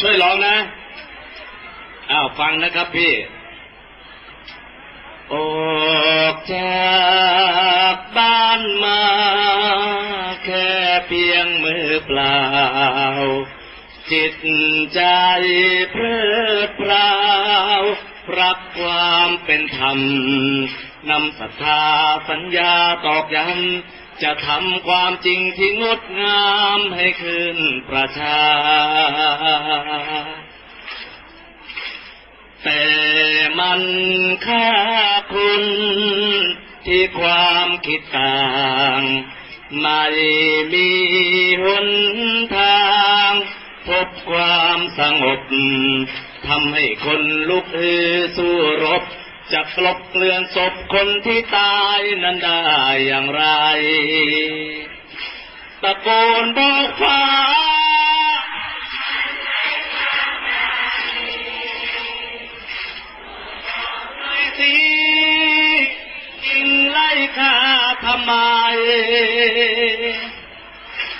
ช่วยร้องนะ อ้าวฟังนะครับพี่ ออกจากบ้านมาแค่เพียงมือเปล่า จิตใจเพลิดเพลารักความเป็นธรรมนำศรัทธาสัญญาตอกย้ำ จะทำความจริงที่งดงามให้คืนประชา แต่มันค่าคุณที่ความคิดต่างไม่มีหนทาง พบความสงบทำให้คนลุกฮือสู้รบ จะกลบเกลื่อนศพคนที่ตายนั้นได้อย่างไร ตะโกนบอกฟ้าหน่สิยิงไล่ฆ่าทำไม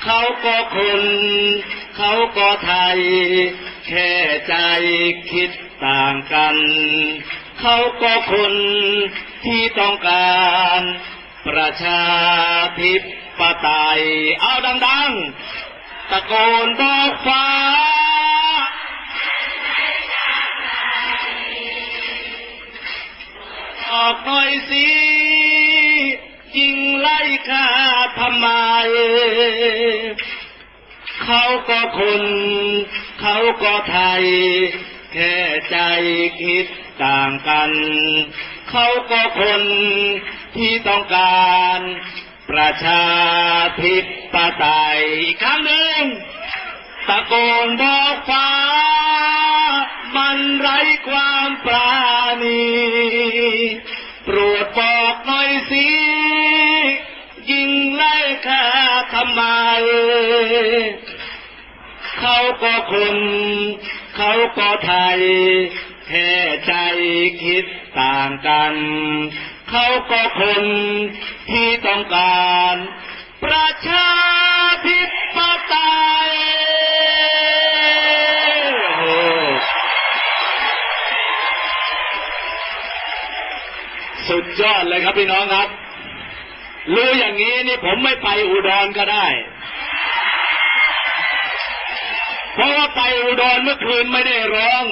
เขาก็คนเขาก็ไทย แค่ใจคิดต่างกัน เขาก็คนที่ต้องการ ประชาธิปไตย เอาดังๆ ตะโกนบอกฟ้าออกหน่อยสิยิงไล่ฆ่าทำไม เขาก็คน เขาก็ไทย แค่ใจคิด ต่างกัน เขาก็คนที่ต้องการประชาธิปไตยครั้งหนึ่งตะโกนบอกฟ้า มันไร้ความปราณีโปรดบอกหน่อยสิยิงไล่ฆ่าทำไม เขาก็คน เขาก็ไทย แค่ใจคิดต่างกัน เขาก็คนที่ต้องการ ประชาธิปไตยสุดยอดเลยครับพี่น้องครับ รู้อย่างนี้นี่ผมไม่ไปอุดรก็ได้ เพราะว่าไปอุดรเมื่อคืนไม่ได้ร้อง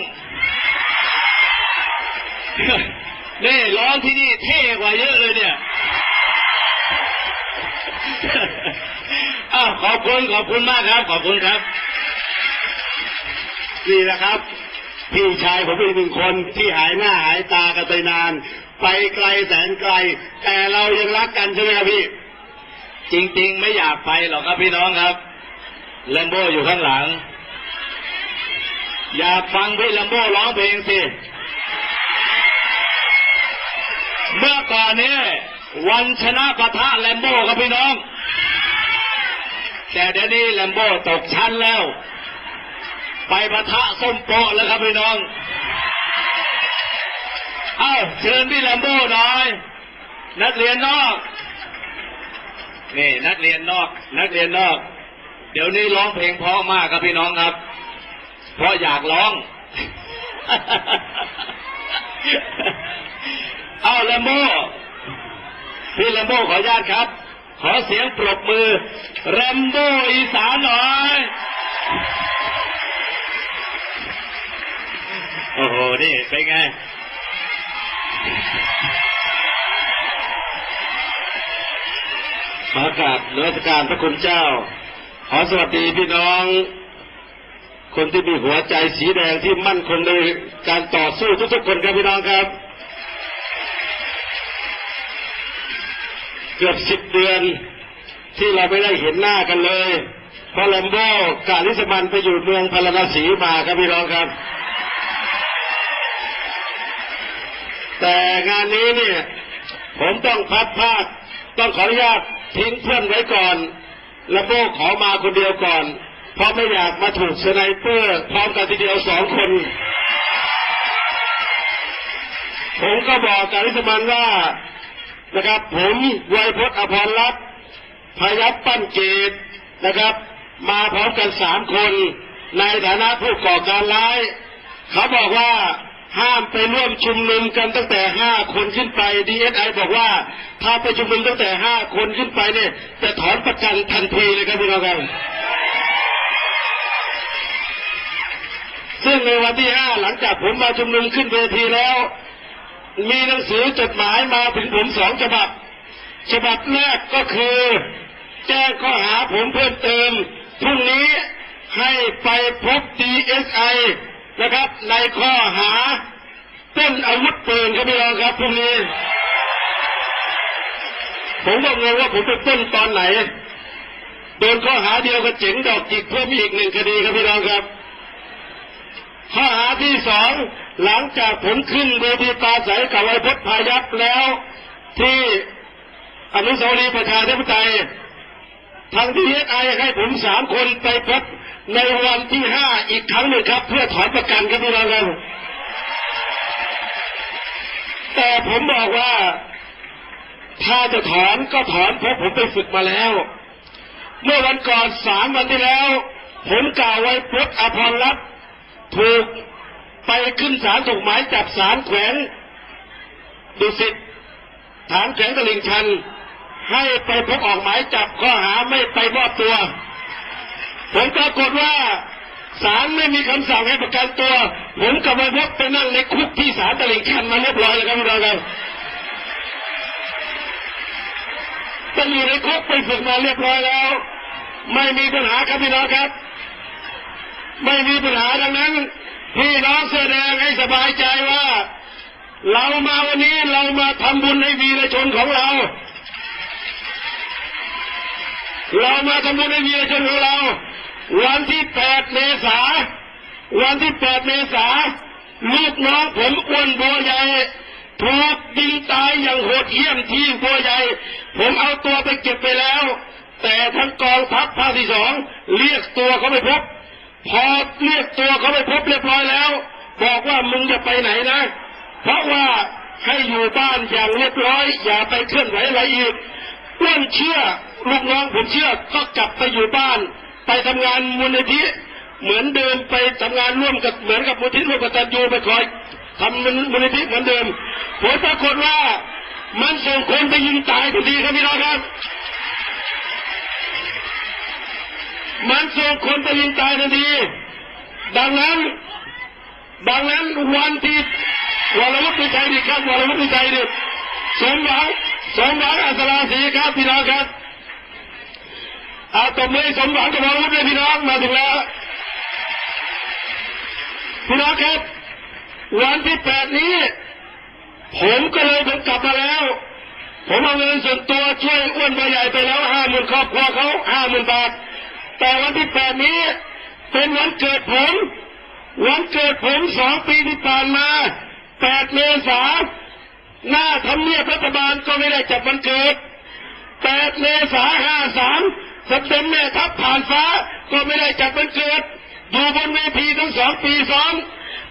นี่ร้องที่นี่เท่กว่าเยอะเลยเนี่ยอขอบคุณขอบคุณมากครับ ขอบคุณครับ นี่นะครับพี่ชายผมอีกหนึ่งคนที่หายหน้าหายตากันไปนาน ไปไกลแสนไกล แต่เรายังรักกันใช่ไหมครับพี่ จริง ๆ ไม่อยากไปหรอกครับพี่น้องครับแลมโบอยู่ข้างหลัง อยากฟังพี่แลมโบร้องเพลงสิ เมื่อก่อนนี้วันชนะปะทะแลมโบครับพี่น้อง แต่เดี๋ยวนี้แลมโบตกชั้นแล้ว ไปปะทะส้มโปะแล้วครับพี่น้อง เอ้าเชิญพี่แลมโบหน่อย นักเรียนนอกนี่นักเรียนนอก นักเรียนนอก เดี๋ยวนี้ร้องเพลงเพราะมากครับพี่น้องครับ เพราะอยากร้อง เอาแลมโบพี่แลมโบขออนุญาตครับ ขอเสียงปรบมือแรมโบอีสานหน่อยโอ้โห นี่เป็นไง ขอกราบนมัสการพระคุณเจ้า ขอสวัสดีพี่น้อง คนที่มีหัวใจสีแดงที่มั่นคงในการต่อสู้ทุกๆคนครับพี่น้องครับ เกือบสิบเดือน ที่เราไม่ได้เห็นหน้ากันเลยเพราะลมโบกาลิสมันไปอยู่เมืองพาราสีมาครับพี่น้องครับ แต่งานนี้เนี่ย ผมต้องพัดพลาดต้องขออนุญาตทิ้งเพื่อนไว้ก่อนแล้วโบขอมาคนเดียวก่อน เพราะไม่อยากมาถูกสไนเปอร์พร้อมกันทีเดียวสองคนผมก็บอกกับริสมันว่า นะครับ ผมไวยพจน์อภรรัตน์พยับปั้นเกตนะครับ มาพร้อมกันสามคนในฐานะผู้ก่อการร้าย เขาบอกว่าห้ามไปร่วมชุมนุมกันตั้งแต่ห้าคนขึ้นไปดีเอสไอบอกว่า ถ้าไปชุมนุมตั้งแต่ห้าคนขึ้นไปเนี่ยจะถอนประกันทันทีเลยครับพี่น้องครับซึ่งในวันที่ห้าหลังจากผมมาชุมนุมขึ้นเวทีแล้ว มีหนังสือจดหมายมาถึงผมสองฉบับ ฉบับแรกก็คือ แจ้งข้อหาผมเพิ่มเติมพรุ่งนี้ให้ไปพบ DSI นะครับ ในข้อหาปล้นอาวุธปืนครับพี่น้องครับพรุ่งนี้ ผมก็งงว่าผมไปปล้นตอนไหนโดนข้อหาเดียวกับเจ๋งดอกจิกเพิ่มอีกหนึ่งคดีครับพี่น้องครับ ข้อหาที่สองหลังจากผมขึ้นเวทีปราศัยกับไอ้พจน์พายัพแล้ว ที่อนุสาวรีย์ประชาธิปไตยทางทีเอสไอให้ผมสามคนไปพบในวันที่ห้าอีกครั้งหนึ่งครับ เพื่อถอนประกันครับพี่น้องครับแต่ผมบอกว่าถ้าจะถอนก็ถอนเพราะผมไปฝึกมาแล้ว เมื่อวันก่อนสามวันที่แล้ว ผมกล่าวไว้พุทธอภรรัตน์ ถูกไปขึ้นศาลถูกหมายจับศาลแขวงดุสิตฐานแขวงตลิ่งชัน ให้ไปพบออกหมายจับข้อหาไม่ไปมอบตัว ผมปรากฏว่าศาลไม่มีคำสั่งให้ประกันตัว ผมกับมาพบไปนั่งในคุกที่ศาลตลิ่งชันมาเรียบร้อยแล้วครับพี่น้องครับไปอยู่ในคุกไปฝึกมาเรียบร้อยแล้ว ไม่มีปัญหาครับพี่น้องครับ ไม่มีปัญหาดังนั้นพี่น้องแสดงให้สบายใจว่า เรามาวันนี้เรามาทำบุญให้วีรชนของเรา เรามาทำบุญให้วีรชนของเรา วันที่8เมษาวันที่8เมษาลูกน้องผมอ้วนบัวใหญ่ถูกยิงตายอย่างโหดเหี้ยมที่บัวใหญ่ ผมเอาตัวไปเก็บไปแล้ว แต่ทั้งกองทัพภาคที่สองเรียกตัวเขาไปพบ พอเรียกตัวเขาไปพบเรียบร้อยแล้ว บอกว่ามึงจะไปไหนนะ เพราะว่าให้อยู่บ้านอย่างเรียบร้อย อย่าไปเคลื่อนไหวอะไรอีกเพื่อนเชื่อลูกน้องผมเชื่อก็กลับไปอยู่บ้าน ไปทำงานมูลนิธิเหมือนเดิมไปทำงานร่วมกับเหมือนกับมูลนิธิร่วมกับตันยูไปคอยทำมูลนิธิเหมือนเดิมผลปรากฏว่ามันส่งคนไปยิงตายทันทีครับพี่น้องครับ มันส่งคนไปยิงตายทันที ดังนั้น ดังนั้นวันที่วรวุฒิชัยดิครับวรวุฒิชัยดิสมหวังสมหวังอัศราศีครับพี่น้องครับเอาตบมือให้สมหวังกับวรวุฒิด้วยพี่น้องมาถึงแล้วพี่น้องครับ วันที่แปดนี้ ผมก็เลยผมกลับมาแล้ว ผมเอาเงินส่วนตัวช่วยอ้วนใบใหญ่ไปแล้วห้าหมื่นครอบครัวเขาห้าหมื่นบาท แต่วันที่แปดนี้เป็นวันเกิดผม วันเกิดผมสองปีที่ผ่านมาแปดเมษาหน้าทำเนียบรัฐบาลก็ไม่ได้จัดวันเกิดแปดเมษาห้าสามสเด็จแม่ทัพผ่านฟ้าก็ไม่ได้จัดวันเกิดอยู่บนเวทีทั้งสองปีซ้อน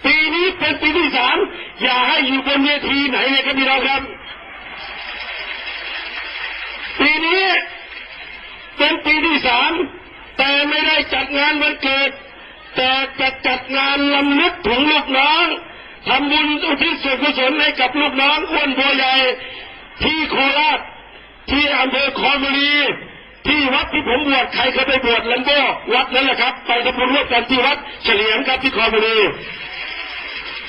ปีนี้เป็นปีที่สามอย่าให้อยู่บนเวทีไหนเลยครับพี่น้องครับ ปีนี้เป็นปีที่สาม แต่ไม่ได้จัดงานวันเกิด แต่จะจัดงานลำลึกถึงลูกน้องทำบุญอุทิศส่วนกุศลให้กับลูกน้องอ้วนบัวใหญ่ ที่โคราชที่อำเภอคอนบุรีที่วัดที่ผมบวชใครเคยไปบวชลันโบวัดนั่นแหละครับ ไปทำบุญร่วมกันที่วัดเฉลียงครับที่คอนบุรี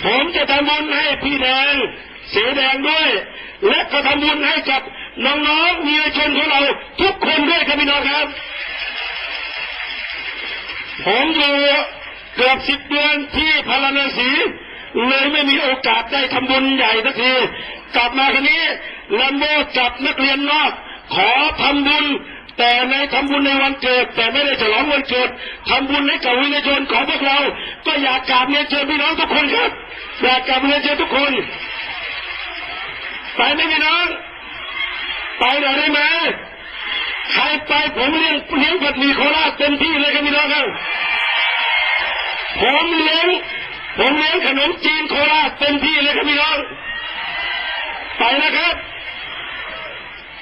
ผมจะทำบุญให้พี่แดงเสียแดงด้วย และก็ทำบุญให้กับน้องๆมีชนของเราทุกคนด้วยครับพี่น้องครับ ผมอยู่เกือบสิบเดือนที่พาราณสีเลยไม่มีโอกาสได้ทำบุญใหญ่สักทีกลับมาครั้นี้ลัมโบจับนักเรียนนอกขอทำบุญแต่ในทำบุญในวันเกิด แต่ไม่ได้ฉลองวันเกิดทำบุญให้กับวิญชนของพวกเรา ก็อยากกราบเรียนเชิญพี่น้องทุกคนครับอยากกราบเรียนเชิญทุกคนไปไหมพี่น้อง ไปหน่อยได้ไหม ใครไปผมเลี้ยงเลี้ยงผัดหมี่โคราชเต็มที่เลยครับพี่น้องครับผมเลี้ยงผมเลี้ยงขนมจีนโคราชเต็มที่เลยครับพี่น้องไปนะครับ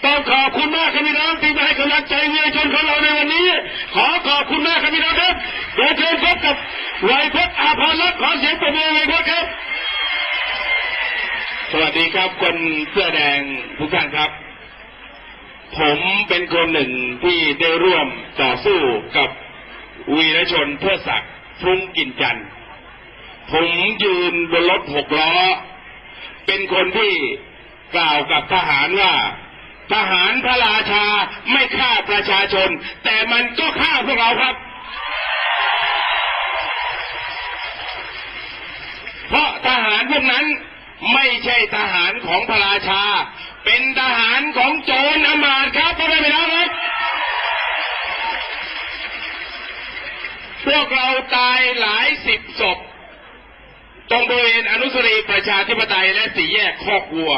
ต้องขอบคุณมากครับพี่น้องที่มาให้กำลังใจเยาวชนของเราในวันนี้ ขอขอบคุณมากครับพี่น้องครับเดี๋ยวเชิญพบกับไวยเพชรอาภรรัตน์ขอเสียงปรบมือไวยเพชรครับ สวัสดีครับคนเสื้อแดงทุกท่านครับ ผมเป็นคนหนึ่งที่ได้ร่วมต่อสู้กับวีรชนเพื่อศักดิ์ฟรุ้งกินจัน ผมยืนบนรถหกล้อ เป็นคนที่กล่าวกับทหารว่า ทหารพระราชาไม่ฆ่าประชาชน แต่มันก็ฆ่าพวกเราครับ เพราะทหารพวกนั้นไม่ใช่ทหารของพระราชา เป็นทหารของโจรอมาตครับพ่อแม่พี่น้องครับ พวกเราตายหลายสิบศพ ตรงบริเวณอนุสรีประชาธิปไตยและสี่แยกคอกวัว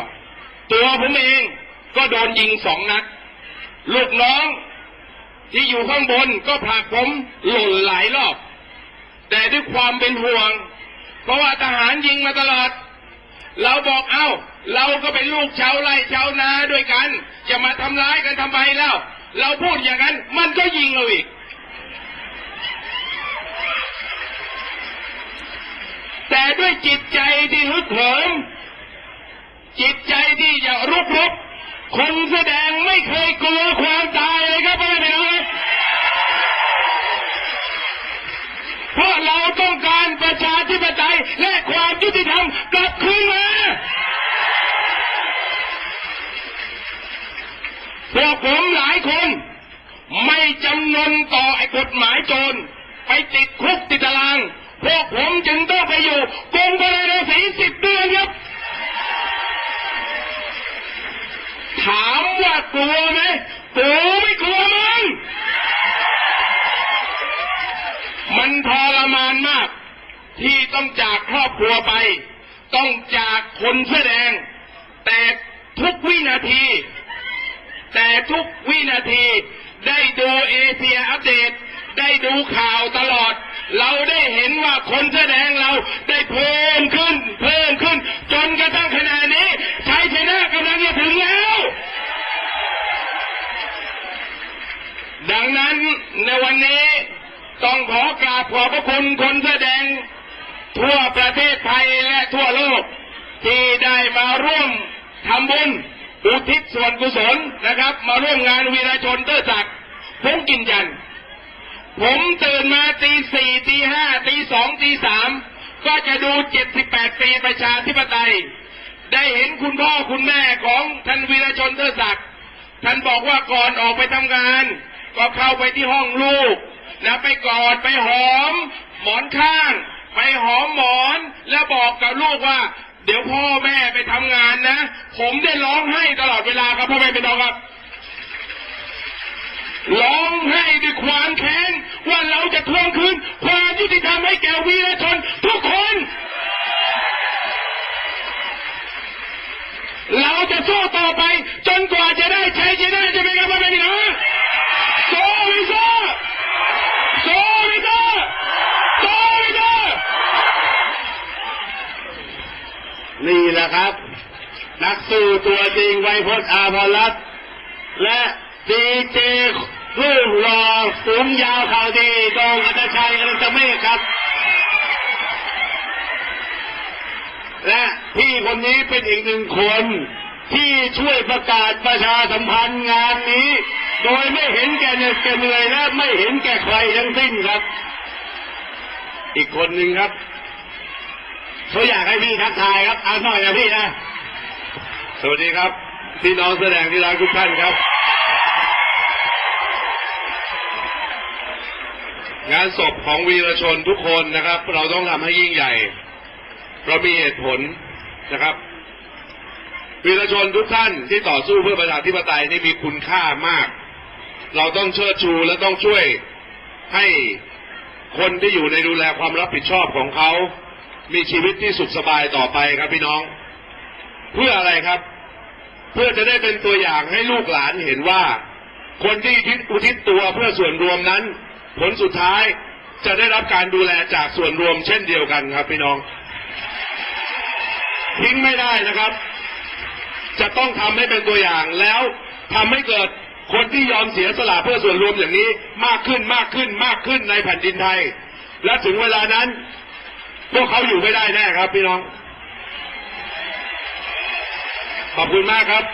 ตัวผมเองก็โดนยิงสองนัด ลูกน้องที่อยู่ข้างบนก็ผลักผมหล่นหลายรอบ แต่ด้วยความเป็นห่วง เพราะว่าทหารยิงมาตลอด เราบอกเอ้า เราก็เป็นลูกชาวไร่ชาวนาด้วยกัน จะมาทำร้ายกันทำไมแล้วเราพูดอย่างนั้น มันก็ยิงเราอีก แต่ด้วยจิตใจที่ฮึกเหิมจิตใจที่จะรุกรบคนแสดงไม่เคยกลัวความตายเลยครับพ่อแม่พี่น้องครับเพราะเราต้องการประชาธิปไตยและความยุติธรรมกลับคืนมา พวกผมหลายคน ไม่จำนนต่อไอ้กฎหมายโจร ไปติดคุกติดตาราง พวกผมจึงต้องไปอยู่กรมพลเรือสีสิบเดือนครับ ถามว่ากลัวไหมกูไม่กลัวมึงมันทรมานมาก ที่ต้องจากครอบครัวไป ต้องจากคนเสื้อแดง แต่ทุกวินาที แต่ทุกวินาที ได้ดูเอเชียอัปเดต ได้ดูข่าวตลอด เราได้เห็นว่าคนแสดงเราได้เพิ่มขึ้น เพิ่มขึ้น จนกระทั่งขณะนี้ชัยชนะกำลังจะถึงแล้ว ดังนั้นในวันนี้ต้องขอกราบขอบพระคุณคนแสดง ทั่วประเทศไทยและทั่วโลก ที่ได้มาร่วมทำบุญ อุทิศส่วนกุศลนะครับ มาร่วมงานวีรชนเตอร์ศักรพงกินจัน ผมตื่นมาตีสี่ตีห้าตีสองตีสามก็จะดูเจ็ดสิบแปดปีประชาธิปไตย ได้เห็นคุณพ่อคุณแม่ของท่านวีรชนเตอร์ศักท่านบอกว่าก่อนออกไปทำงาน ก็เข้าไปที่ห้องลูกนะไปกอดไปหอม หมอนข้าง ไปหอมหมอนแล้วบอกกับลูกว่า เดี๋ยวพ่อแม่ไปทำงานนะ ผมได้ร้องไห้ตลอดเวลาครับพ่อแม่เป็นน้องครับ ร้องไห้ด้วยความแค้นว่าเราจะทวงคืนความยุติธรรมให้แก่วีรชนทุกคน เราจะสู้ต่อไป จนกว่าจะได้ชัยชนะใช่ไหมครับพ่อแม่พี่น้องโซ่ไม่โซ่โซ่ไม่โซ่โซ่ไม่โซ่ นี่แหละครับ สู้ตัวจริงไวยพจน์อาภรัตและดีเจรูปหล่อสูงยาวข่าวดีโดงอัตชัยอนัตเมฆครับ และพี่คนนี้เป็นอีกหนึ่งคนที่ช่วยประกาศประชาสัมพันธ์งานนี้ โดยไม่เห็นแก่เหน็ดแก่เหนื่อยและไม่เห็นแก่ใครทั้งสิ้นครับ อีกคนหนึ่งครับเขาอยากให้พี่ทักทายครับเอาหน่อยนะพี่นะ สวัสดีครับ พี่น้องแสดงที่รักทุกท่านครับ งานศพของวีรชนทุกคนนะครับ เราต้องทำให้ยิ่งใหญ่ เรามีเหตุผลนะครับ วีรชนทุกท่านที่ต่อสู้เพื่อประชาธิปไตยนี่มีคุณค่ามาก เราต้องเชิดชูและต้องช่วยให้คนที่อยู่ในดูแลความรับผิดชอบของเขา มีชีวิตที่สุขสบายต่อไปครับพี่น้อง เพื่ออะไรครับ เพื่อจะได้เป็นตัวอย่างให้ลูกหลานเห็นว่า คนที่อุทิศตัวเพื่อส่วนรวมนั้น ผลสุดท้ายจะได้รับการดูแลจากส่วนรวมเช่นเดียวกันครับพี่น้องทิ้งไม่ได้นะครับ จะต้องทำให้เป็นตัวอย่างแล้วทำให้เกิดคนที่ยอมเสียสละเพื่อส่วนรวมอย่างนี้มากขึ้นมากขึ้นมากขึ้นในแผ่นดินไทย และถึงเวลานั้น พวกเขาอยู่ไม่ได้แน่ครับพี่น้อง ขอบคุณมากครับ